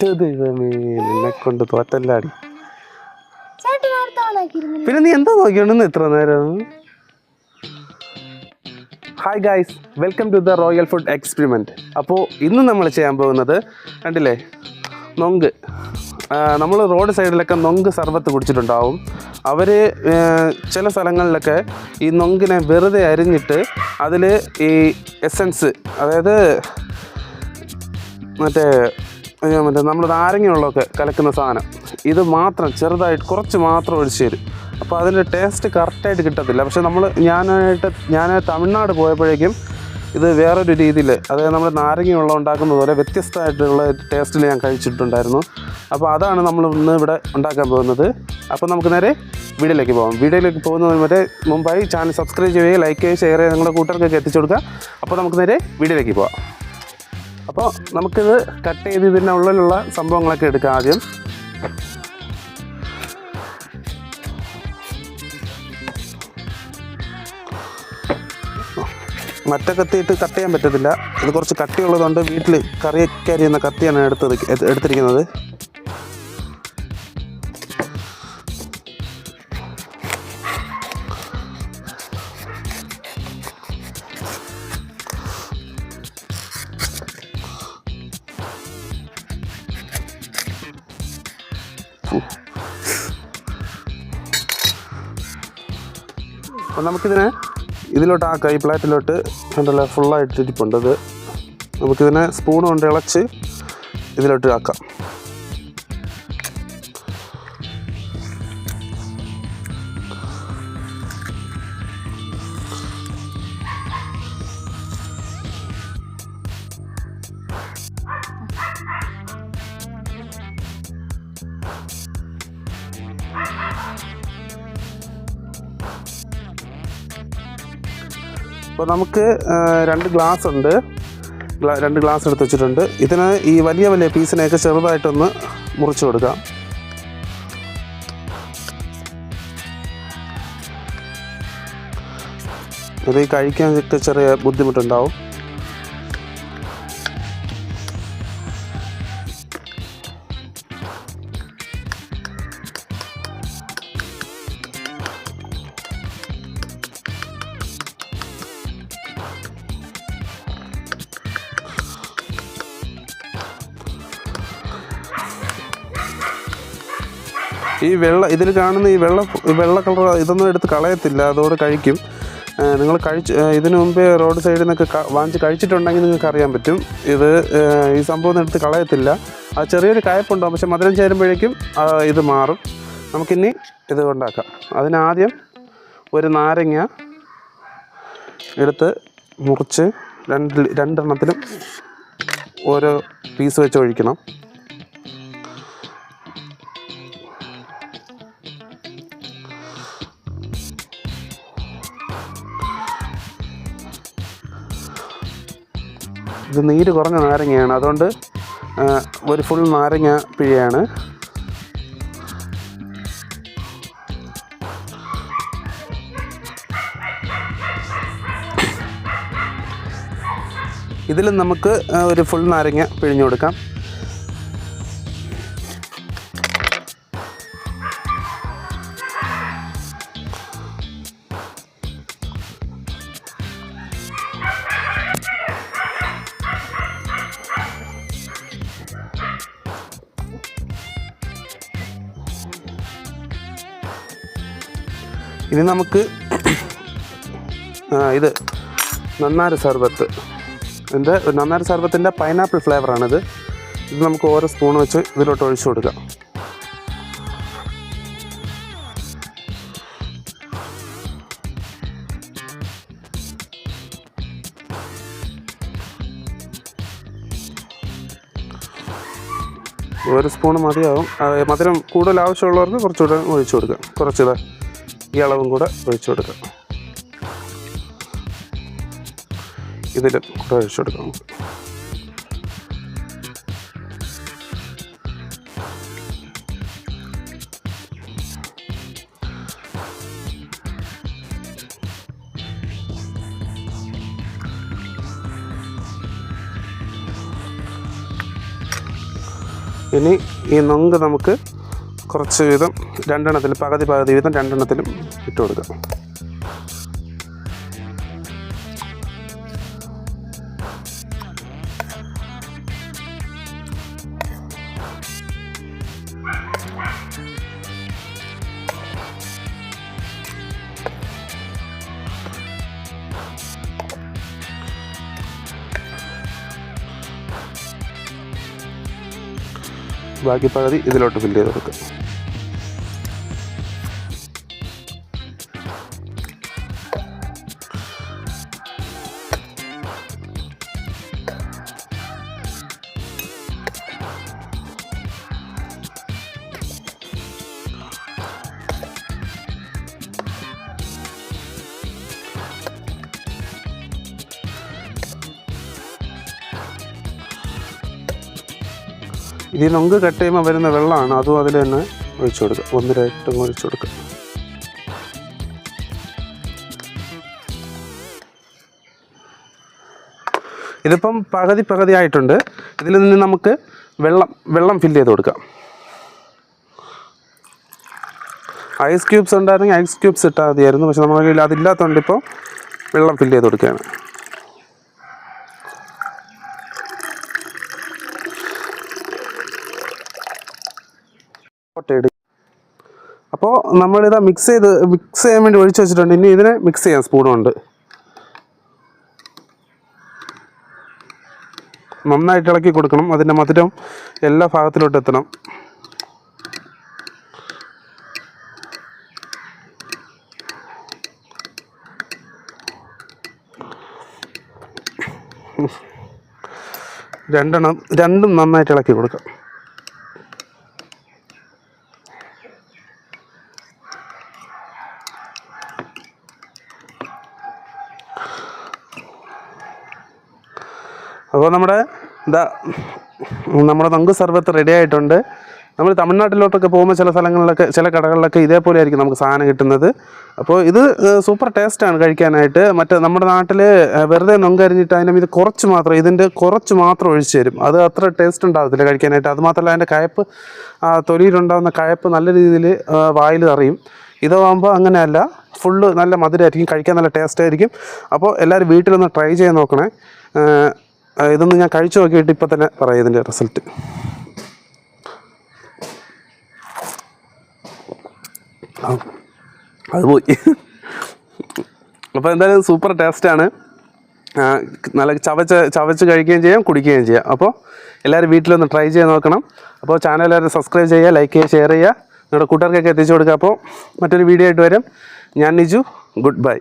എന്റെ ദൈവമേ നിന്നെ കൊണ്ട് തോറ്റല്ലാടി പിന്നെ നീ എന്താ നോക്കിയോണ്ടെന്ന് ഇത്ര നേരം? Hi guys welcome to the royal food experiment അപ്പോൾ ഇന്ന് നമ്മൾ ചെയ്യാൻ പോകുന്നത് കണ്ടില്ലേ? നൊങ്ക്. നമ്മൾ റോഡ് സൈഡിലൊക്കെ നൊങ്ക് സർബത്ത് കുടിച്ചിട്ടുണ്ടാവും. അവർ ചില സ്ഥലങ്ങളിലൊക്കെ ഈ നൊങ്കിനെ വെറുതെ അരിഞ്ഞിട്ട് അതിൽ ഈ എസൻസ് അതായത് മറ്റേ മറ്റേ നമ്മൾ നാരങ്ങയുള്ളതൊക്കെ കലക്കുന്ന സാധനം. ഇത് മാത്രം ചെറുതായിട്ട് കുറച്ച് മാത്രം ഒഴിച്ച് തരും അപ്പോൾ അതിന്റെ ടേസ്റ്റ് കറക്റ്റായിട്ട് കിട്ടത്തില്ല. പക്ഷേ നമ്മൾ ഞാനായിട്ട് ഞാൻ തമിഴ്നാട് പോയപ്പോഴേക്കും ഇത് വേറൊരു രീതിയിൽ അതായത് നമ്മൾ നാരങ്ങയുള്ള ഉണ്ടാക്കുന്നത് പോലെ വ്യത്യസ്തമായിട്ടുള്ള ടേസ്റ്റിൽ ഞാൻ കഴിച്ചിട്ടുണ്ടായിരുന്നു. അപ്പോൾ അതാണ് നമ്മൾ ഇന്ന് ഇവിടെ ഉണ്ടാക്കാൻ പോകുന്നത്. അപ്പോൾ നമുക്ക് നേരെ വീഡിയോയിലേക്ക് പോകാം വീഡിയോയിലേക്ക് പോകുന്നതിന് വരെ മുമ്പായി ചാനൽ സബ്സ്ക്രൈബ് ചെയ്യുകയും ലൈക്ക് ചെയ്യുകയും ഷെയർ ചെയ്യുക നിങ്ങളുടെ കൂട്ടുകാർക്കൊക്കെ എത്തിച്ചു കൊടുക്കുക. അപ്പോൾ നമുക്ക് നേരെ വീഡിയോയിലേക്ക് പോകാം അപ്പോൾ നമുക്കിത് കട്ട് ചെയ്ത് ഇതിന്റെ ഉള്ളിലുള്ള സംഭവങ്ങളൊക്കെ എടുക്കാം ആദ്യം. മറ്റേ കത്തിയിട്ട് കട്ട് ചെയ്യാൻ പറ്റത്തില്ല. ഇത് കുറച്ച് കട്ടിയുള്ളതുകൊണ്ട് വീട്ടിൽ കറിയൊക്കെ അരിയുന്ന കത്തിയാണ് എടുത്തത് എട്- എടുത്തിരിക്കുന്നത്. അപ്പോൾ നമുക്കിതിനെ ഇതിലോട്ട് ആ ഈ പ്ലേറ്റിലോട്ട് കണ്ടല്ല ഫുള്ളായിട്ട് ഇരിപ്പുണ്ട് ഇത് നമുക്കിതിനെ സ്പൂൺ കൊണ്ട് ഇളച്ച് ഇതിലോട്ട് ആക്കാം. അപ്പോൾ നമുക്ക് രണ്ട് ഗ്ലാസ് ഉണ്ട്. രണ്ട് ഗ്ലാസ് എടുത്ത് വെച്ചിട്ടുണ്ട്. ഇതിന് ഈ വലിയ വലിയ പീസിനെയൊക്കെ ചെറുതായിട്ടൊന്ന് മുറിച്ച് കൊടുക്കാം. ഇത് കഴിക്കാനൊക്കെ ചെറിയ ബുദ്ധിമുട്ടുണ്ടാവും. ഈ വെള്ള ഇതിൽ കാണുന്ന ഈ വെള്ള വെള്ള കളർ ഇതൊന്നും എടുത്ത് കളയത്തില്ല. അതോട് കഴിക്കും. നിങ്ങൾ കഴിച്ച് ഇതിനു മുമ്പേ റോഡ് സൈഡിൽ നിന്നൊക്കെ വാങ്ങിച്ച് കഴിച്ചിട്ടുണ്ടെങ്കിൽ നിങ്ങൾക്ക് അറിയാൻ പറ്റും. ഇത് ഈ സംഭവം എടുത്ത് കളയത്തില്ല. ആ ചെറിയൊരു കയപ്പുണ്ടാവും പക്ഷെ മധുരം ചേരുമ്പോഴേക്കും ഇത് മാറും. നമുക്കിനി ഇത് ഉണ്ടാക്കാം. അതിനാദ്യം ഒരു നാരങ്ങ എടുത്ത് മുറിച്ച് രണ്ട് രണ്ടെണ്ണത്തിലും ഓരോ പീസ് വെച്ച് ഒഴിക്കണം. ഇത് നീര് കുറഞ്ഞ നാരങ്ങയാണ്. അതുകൊണ്ട് ഒരു ഫുൾ നാരങ്ങ പിഴയാണ്. ഇതിൽ നമുക്ക് ഒരു ഫുൾ നാരങ്ങ പിഴിഞ്ഞു കൊടുക്കാം. ഇനി നമുക്ക് ഇത് നന്നാര സർബത്ത്. എന്റെ നന്നാര സർബത്തിന്റെ പൈനാപ്പിൾ ഫ്ലേവറാണിത് ഇത് നമുക്ക് ഓരോ സ്പൂൺ വെച്ച് ഇതിലോട്ട് ഒഴിച്ചു കൊടുക്കാം. ഒരു സ്പൂൺ മതിയാവും. മധുരം കൂടുതൽ ആവശ്യമുള്ളവർക്ക് കുറച്ചുകൂടെ ഒഴിച്ചു കൊടുക്കാം. കുറച്ചിത് ഈ അളവും കൂടെ ഒഴിച്ചു കൊടുക്കാം. ഇതിലും കൂടെ ഒഴിച്ചു കൊടുക്കാം ഇനി ഈ നൊങ്ക് നമുക്ക് കുറച്ച് വീതം രണ്ടെണ്ണത്തിൽ പകുതി പകുതി വീതം രണ്ടെണ്ണത്തിലും ഇട്ട് കൊടുക്കാം ബാക്കി പകുതി ഇതിലോട്ട് ഫില്ല് ചെയ്ത് കൊടുക്കുക. ഇതിൽ നൊങ്ക് കട്ട് ചെയ്യുമ്പോൾ വരുന്ന വെള്ളമാണ് അതും അതിൽ തന്നെ ഒഴിച്ചു കൊടുക്കുക ഒന്നിരായിട്ടും ഒഴിച്ചു കൊടുക്കുക ഇതിപ്പം പകുതി പകുതി ആയിട്ടുണ്ട്. ഇതിൽ നിന്ന് നമുക്ക് വെള്ളം വെള്ളം ഫില്ല് ചെയ്ത് കൊടുക്കാം. ഐസ് ക്യൂബ്സ് ഉണ്ടായിരുന്നെങ്കിൽ ഐസ് ക്യൂബ്സ് ഇട്ടാൽ മതിയായിരുന്നു. പക്ഷെ നമ്മുടെ കയ്യിൽ അതില്ലാത്തതുകൊണ്ട് ഇപ്പോൾ വെള്ളം ഫില്ല് ചെയ്ത് കൊടുക്കുകയാണ്. അപ്പോൾ നമ്മളിത് മിക്സ് ചെയ്ത് മിക്സ് ചെയ്യാൻ വേണ്ടി ഒഴിച്ച് വെച്ചിട്ടുണ്ട്. ഇനി ഇതിനെ മിക്സ് ചെയ്യാം. സ്പൂണുണ്ട് നന്നായിട്ട് ഇളക്കി കൊടുക്കണം. അതിന്റെ മധുരം എല്ലാ ഭാഗത്തിലോട്ട് എത്തണം. രണ്ടെണ്ണം രണ്ടും നന്നായിട്ട് ഇളക്കി കൊടുക്കാം. അപ്പോൾ നമ്മുടെ എന്താ നമ്മുടെ നങ്ക് സർബത്ത് റെഡി ആയിട്ടുണ്ട്. നമ്മൾ തമിഴ്നാട്ടിലോട്ടൊക്കെ പോകുമ്പോൾ ചില സ്ഥലങ്ങളിലൊക്കെ ചില കടകളിലൊക്കെ ഇതേപോലെ ആയിരിക്കും നമുക്ക് സാധനം കിട്ടുന്നത്. അപ്പോൾ ഇത് സൂപ്പർ ടേസ്റ്റാണ് കഴിക്കാനായിട്ട്. മറ്റേ നമ്മുടെ നാട്ടിൽ വെറുതെ നൊങ്കരിഞ്ഞിട്ട് അതിന്റെ ഇത് കുറച്ച് മാത്രം ഇതിന്റെ കുറച്ച് മാത്രം ഒഴിച്ച് തരും. അത് അത്ര ടേസ്റ്റ് ഉണ്ടാകത്തില്ല കഴിക്കാനായിട്ട്. അത് മാത്രമല്ല അതിന്റെ കയപ്പ് ആ, തൊലിയിലുണ്ടാകുന്ന കയപ്പ് നല്ല രീതിയിൽ വായിൽ അറിയും ഇതാകുമ്പോൾ അങ്ങനെയല്ല. ഫുള്ള് നല്ല മധുരമായിരിക്കും. കഴിക്കാൻ നല്ല ടേസ്റ്റ് ആയിരിക്കും. അപ്പോൾ എല്ലാവരും വീട്ടിലൊന്ന് ട്രൈ ചെയ്ത് നോക്കണേ. ഇതൊന്ന് ഞാൻ കഴിച്ചു നോക്കിയിട്ട് ഇപ്പം തന്നെ പറയാം ഇതിന്റെ റിസൾട്ട്. അത് പോയി. അപ്പോൾ എന്തായാലും സൂപ്പർ ടേസ്റ്റാണ്. നല്ല ചവച്ച് ചവച്ച് കഴിക്കുകയും ചെയ്യാം കുടിക്കുകയും ചെയ്യാം. അപ്പോൾ എല്ലാവരും വീട്ടിലൊന്ന് ട്രൈ ചെയ്ത് നോക്കണം. അപ്പോൾ ചാനൽ എല്ലാവരും സബ്സ്ക്രൈബ് ചെയ്യുക ലൈക്ക് ചെയ്യുക ഷെയർ ചെയ്യുക. നിങ്ങളുടെ കൂട്ടുകാർക്കൊക്കെ എത്തിച്ചു കൊടുക്കുക. അപ്പോൾ മറ്റൊരു വീഡിയോ ആയിട്ട് വരും. ഞാൻ നിജു ഗുഡ് ബൈ